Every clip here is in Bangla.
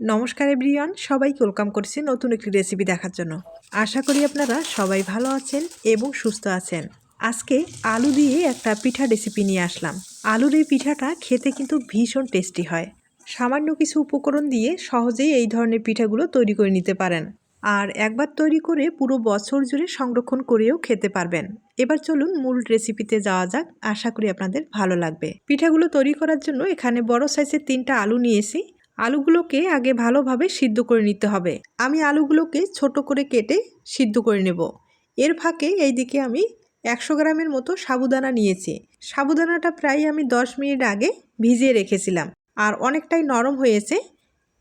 নমস্কার এভরিওয়ান, সবাইকে ওয়েলকাম করছি নতুন একটি রেসিপি দেখার জন্য। আশা করি আপনারা সবাই ভালো আছেন এবং সুস্থ আছেন। আজকে আলু দিয়ে একটা পিঠা রেসিপি নিয়ে আসলাম। আলুর এই পিঠাটা খেতে কিন্তু ভীষণ টেস্টি হয়। সামান্য কিছু উপকরণ দিয়ে সহজেই এই ধরনের পিঠাগুলো তৈরি করে নিতে পারেন। আর একবার তৈরি করে পুরো বছর জুড়ে সংরক্ষণ করেও খেতে পারবেন। এবার চলুন মূল রেসিপিতে যাওয়া যাক। আশা করি আপনাদের ভালো লাগবে। পিঠাগুলো তৈরি করার জন্য এখানে বড় সাইজের তিনটা আলু নিয়েছি। আলুগুলোকে আগে ভালোভাবে সিদ্ধ করে নিতে হবে। আমি আলুগুলোকে ছোট করে কেটে সিদ্ধ করে নেব। এর ফাঁকে এইদিকে আমি একশো গ্রামের মতো সাবুদানা নিয়েছি। সাবুদানাটা প্রায় আমি দশ মিনিট আগে ভিজিয়ে রেখেছিলাম আর অনেকটাই নরম হয়েছে।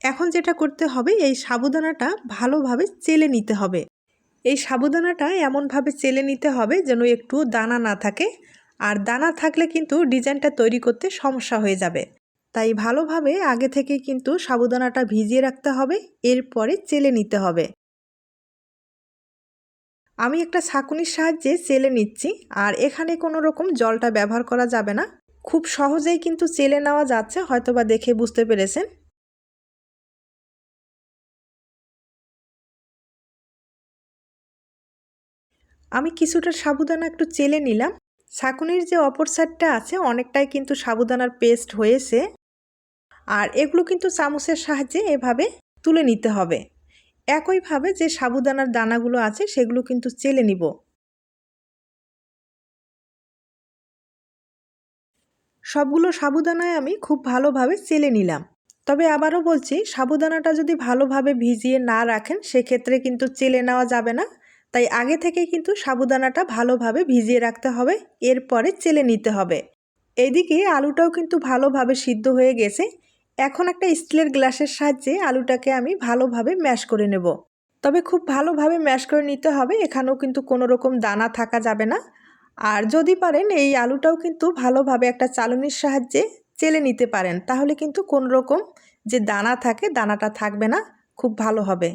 এখন যেটা করতে হবে, এই সাবুদানাটা ভালোভাবে চেলে নিতে হবে। এই সাবুদানাটা এমনভাবে চেলে নিতে হবে যেন একটু দানা না থাকে। আর দানা থাকলে কিন্তু ডিজাইনটা তৈরি করতে সমস্যা হয়ে যাবে। তাই ভালোভাবে আগে থেকে কিন্তু সাবুদানাটা ভিজিয়ে রাখতে হবে, এরপরে চেলে নিতে হবে। আমি একটা ছাকুনির সাহায্যে চেলে নিচ্ছি, আর এখানে কোনো রকম জলটা ব্যবহার করা যাবে না। খুব সহজেই কিন্তু চেলে নেওয়া যাচ্ছে, হয়তোবা দেখে বুঝতে পেরেছেন। আমি কিছুটা সাবুদানা একটু চেলে নিলাম। ছাকুনির যে অপর সাইডটা আছে, অনেকটাই কিন্তু সাবুদানার পেস্ট হয়েছে। আর এগুলো কিন্তু চামচের সাহায্যে এভাবে তুলে নিতে হবে। একইভাবে যে সাবুদানার দানাগুলো আছে, সেগুলো কিন্তু চেলে নিব। সবগুলো সাবুদানায় আমি খুব ভালোভাবে চেলে নিলাম। তবে আবারও বলছি, সাবুদানাটা যদি ভালোভাবে ভিজিয়ে না রাখেন, সেক্ষেত্রে কিন্তু চেলে নেওয়া যাবে না। তাই আগে থেকে কিন্তু সাবুদানাটা ভালোভাবে ভিজিয়ে রাখতে হবে, এরপরে চেলে নিতে হবে। এদিকে আলুটাও কিন্তু ভালোভাবে সিদ্ধ হয়ে গেছে। এখন একটা স্টিলের গ্লাসের সাহায্যে আলুটাকে আমি ভালোভাবে ম্যাশ করে নেব। তবে খুব ভালোভাবে ম্যাশ করে নিতে হবে, এখানেও কিন্তু কোনো রকম দানা থাকা যাবে না। আর যদি পারেন, এই আলুটাও কিন্তু ভালোভাবে একটা চালনির সাহায্যে চেলে নিতে পারেন, তাহলে কিন্তু কোনো রকম যে দানা থাকে, দানাটা থাকবে না, খুব ভালো হবে।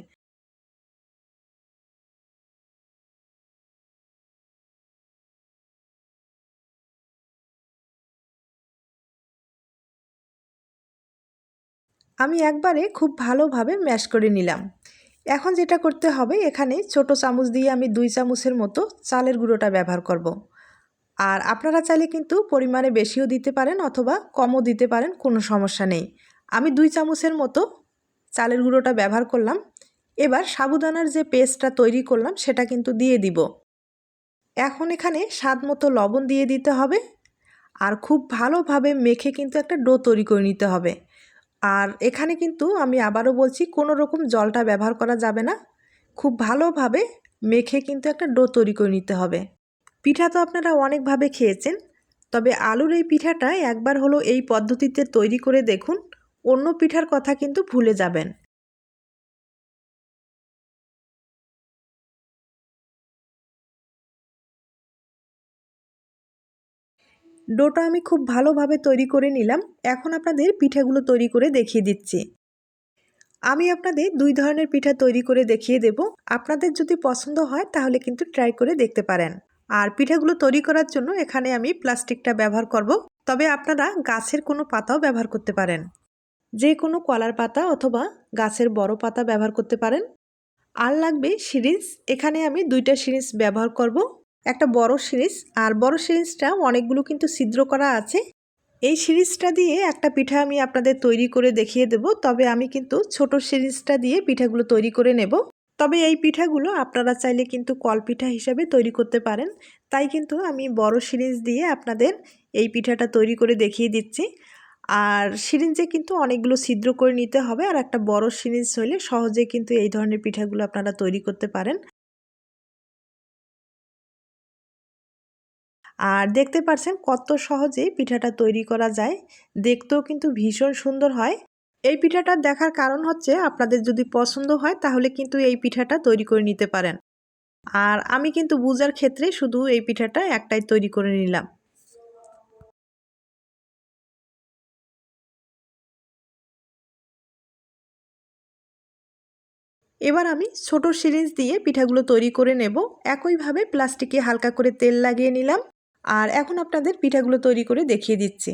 আমি একবারে খুব ভালোভাবে ম্যাশ করে নিলাম। এখন যেটা করতে হবে, এখানে ছোট চামচ দিয়ে আমি দুই চামচের মতো চালের গুঁড়োটা ব্যবহার করব। আর আপনারা চাইলে কিন্তু পরিমাণে বেশিও দিতে পারেন অথবা কমও দিতে পারেন, কোনো সমস্যা নেই। আমি দুই চামচের মতো চালের গুঁড়োটা ব্যবহার করলাম। এবার সাবুদানার যে পেস্টটা তৈরি করলাম, সেটা কিন্তু দিয়ে দিব। এখন এখানে স্বাদ মতো লবণ দিয়ে দিতে হবে। আর খুব ভালোভাবে মেখে কিন্তু একটা ডো তৈরি করে নিতে হবে। আর এখানে কিন্তু আমি আবারও বলছি কোনো রকম জলটা ব্যবহার করা যাবে না। খুব ভালোভাবে মেখে কিন্তু একটা ডো তৈরি করে নিতে হবে। পিঠা তো আপনারা অনেকভাবে খেয়েছেন, তবে আলুর এই পিঠাটা একবার হলো এই পদ্ধতিতে তৈরি করে দেখুন, অন্য পিঠার কথা কিন্তু ভুলে যাবেন। ডোটা আমি খুব ভালোভাবে তৈরি করে নিলাম। এখন আপনাদের পিঠাগুলো তৈরি করে দেখিয়ে দিচ্ছি। আমি আপনাদের দুই ধরনের পিঠা তৈরি করে দেখিয়ে দেব। আপনাদের যদি পছন্দ হয় তাহলে কিন্তু ট্রাই করে দেখতে পারেন। আর পিঠাগুলো তৈরি করার জন্য এখানে আমি প্লাস্টিকটা ব্যবহার করব। তবে আপনারা গাছের কোনো পাতাও ব্যবহার করতে পারেন। যে কোনো কলার পাতা অথবা গাছের বড় পাতা ব্যবহার করতে পারেন। আর লাগবে সিরিজ এখানে আমি দুইটা সিরিজ ব্যবহার করব। একটা বড় সিরিজ, আর বড় সিরিজটা অনেকগুলো কিন্তু ছিদ্র করা আছে। এই সিরিজটা দিয়ে একটা পিঠা আমি আপনাদের তৈরি করে দেখিয়ে দেব, তবে আমি কিন্তু ছোট সিরিজটা দিয়ে পিঠাগুলো তৈরি করে নেব। তবে এই পিঠাগুলো আপনারা চাইলে কিন্তু কল পিঠা হিসাবে তৈরি করতে পারেন। তাই কিন্তু আমি বড় সিরিজ দিয়ে আপনাদের এই পিঠাটা তৈরি করে দেখিয়ে দিচ্ছি। আর সিরিঞ্জে কিন্তু অনেকগুলো ছিদ্র করে নিতে হবে, আর একটা বড় সিরিঞ্জ হলে সহজে কিন্তু এই ধরনের পিঠাগুলো আপনারা তৈরি করতে পারেন। আর দেখতে পাচ্ছেন কত সহজে পিঠাটা তৈরি করা যায়। দেখতেও কিন্তু ভীষণ সুন্দর হয়। এই পিঠাটা দেখার কারণ হচ্ছে আপনাদের যদি পছন্দ হয় তাহলে কিন্তু এই পিঠাটা তৈরি করে নিতে পারেন। আর আমি কিন্তু বুজার ক্ষেত্রে শুধু এই পিঠাটা একটাই তৈরি করে নিলাম। এবার আমি ছোট সিরিঞ্জ দিয়ে পিঠাগুলো তৈরি করে নেব। একইভাবে প্লাস্টিকে হালকা করে তেল লাগিয়ে নিলাম। আর এখন আপনাদের পিঠাগুলো তৈরি করে দেখিয়ে দিচ্ছি।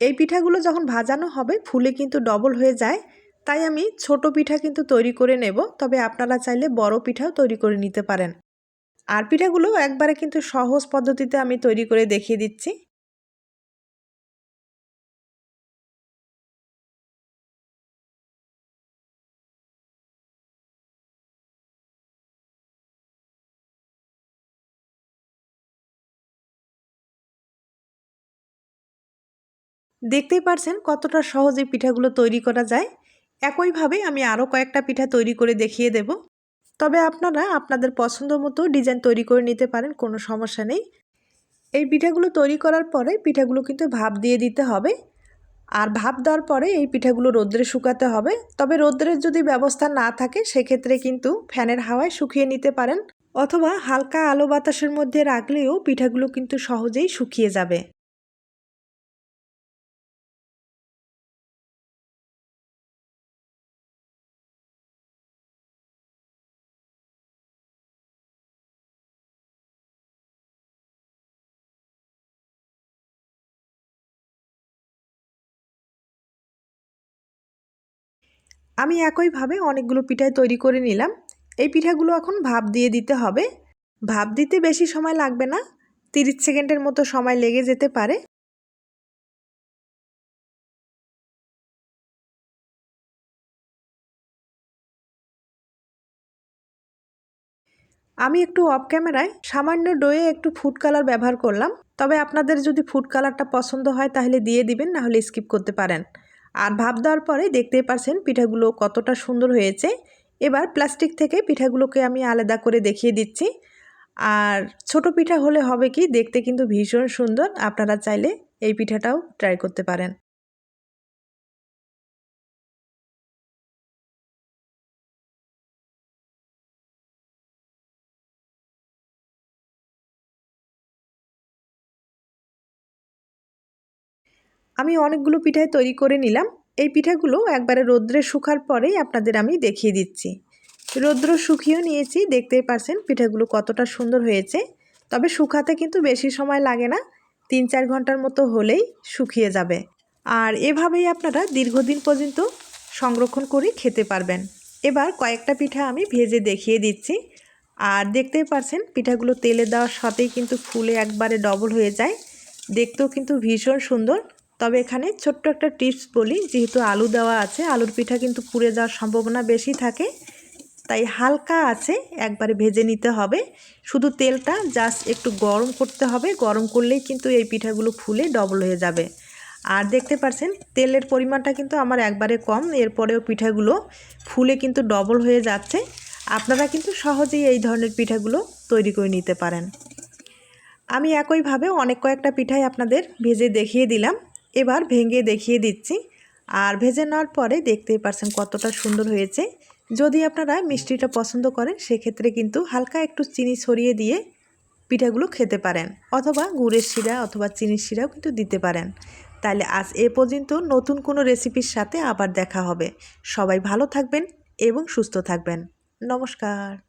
এই পিঠাগুলো যখন ভাজানো হবে, ফুলে কিন্তু ডবল হয়ে যায়, তাই আমি ছোট পিঠা কিন্তু তৈরি করে নেব, তবে আপনারা চাইলে বড় পিঠাও তৈরি করে নিতে পারেন। আর পিঠাগুলো একবারে কিন্তু সহজ পদ্ধতিতে আমি তৈরি করে দেখিয়ে দিচ্ছি। দেখতেই পারছেন কতটা সহজে পিঠাগুলো তৈরি করা যায়। একইভাবে আমি আরও কয়েকটা পিঠা তৈরি করে দেখিয়ে দেব। তবে আপনারা আপনাদের পছন্দ মতো ডিজাইন তৈরি করে নিতে পারেন, কোনো সমস্যা নেই। এই পিঠাগুলো তৈরি করার পরে পিঠাগুলো কিন্তু ভাপ দিয়ে দিতে হবে। আর ভাপ দেওয়ার পরে এই পিঠাগুলো রোদ্রে শুকাতে হবে। তবে রোদ্রের যদি ব্যবস্থা না থাকে, সেক্ষেত্রে কিন্তু ফ্যানের হাওয়ায় শুকিয়ে নিতে পারেন। অথবা হালকা আলো বাতাসের মধ্যে রাখলেও পিঠাগুলো কিন্তু সহজেই শুকিয়ে যাবে। আমি একইভাবে অনেকগুলো পিঠাই তৈরি করে নিলাম। এই পিঠাগুলো এখন ভাপ দিয়ে দিতে হবে। ভাপ দিতে বেশি সময় লাগবে না। তিরিশ সেকেন্ডের মতো সময় লেগে যেতে পারে। আমি একটু অফ ক্যামেরায় সামান্য ডোয়ে একটু ফুড কালার ব্যবহার করলাম। তবে আপনাদের যদি ফুড কালারটা পছন্দ হয় তাহলে দিয়ে দিবেন না হলে স্কিপ করতে পারেন। আর ভাপ দেওয়ার পরে দেখতেই পারছেন পিঠাগুলো কতটা সুন্দর হয়েছে। এবার প্লাস্টিক থেকে পিঠাগুলোকে আমি আলাদা করে দেখিয়ে দিচ্ছি। আর ছোট পিঠা হলে হবে কি দেখতে কিন্তু ভীষণ সুন্দর। আপনারা চাইলে এই পিঠাটাও ট্রাই করতে পারেন। আমি অনেকগুলো পিঠাই তৈরি করে নিলাম। এই পিঠাগুলো একবারে রোদ্রে শুকার পরেই আপনাদের আমি দেখিয়ে দিচ্ছি। রৌদ্র শুকিয়েও নিয়েছি, দেখতেই পারছেন পিঠাগুলো কতটা সুন্দর হয়েছে। তবে শুকাতে কিন্তু বেশি সময় লাগে না তিন চার ঘণ্টার মতো হলেই শুকিয়ে যাবে। আর এভাবেই আপনারা দীর্ঘদিন পর্যন্ত সংরক্ষণ করে খেতে পারবেন। এবার কয়েকটা পিঠা আমি ভেজে দেখিয়ে দিচ্ছি। আর দেখতেই পারছেন পিঠাগুলো তেলে দেওয়ার সাথেই কিন্তু ফুলে একবারে ডবল হয়ে যায়। দেখতেও কিন্তু ভীষণ সুন্দর। তবে এখানে ছোট্ট একটা টিপস বলি, যেহেতু আলু দেওয়া আছে, আলুর পিঠা কিন্তু পুড়ে যাওয়ার সম্ভাবনা বেশি থাকে, তাই হালকা আছে, একবারে ভেজে নিতে হবে। শুধু তেলটা জাস্ট একটু গরম করতে হবে, গরম করলেই কিন্তু এই পিঠাগুলো ফুলে ডবল হয়ে যাবে। আর দেখতে পাচ্ছেন তেলের পরিমাণটা কিন্তু আমার একবারে কম, এরপরেও পিঠাগুলো ফুলে কিন্তু ডবল হয়ে যাচ্ছে। আপনারা কিন্তু সহজেই এই ধরনের পিঠাগুলো তৈরি করে নিতে পারেন। আমি একইভাবে অনেক কয়েকটা পিঠাই আপনাদের ভেজে দেখিয়ে দিলাম। এবার ভেঙে দেখিয়ে দিচ্ছি। আর ভেজে নেওয়ার পরে দেখতেই পারছেন কতটা সুন্দর হয়েছে। যদি আপনারা মিষ্টিটা পছন্দ করেন, সেক্ষেত্রে কিন্তু হালকা একটু চিনি ছড়িয়ে দিয়ে পিঠাগুলো খেতে পারেন। অথবা গুড়ের শিরা অথবা চিনির শিরাও কিন্তু দিতে পারেন। তাহলে আজ এ পর্যন্ত নতুন কোনো রেসিপির সাথে আবার দেখা হবে। সবাই ভালো থাকবেন এবং সুস্থ থাকবেন। নমস্কার।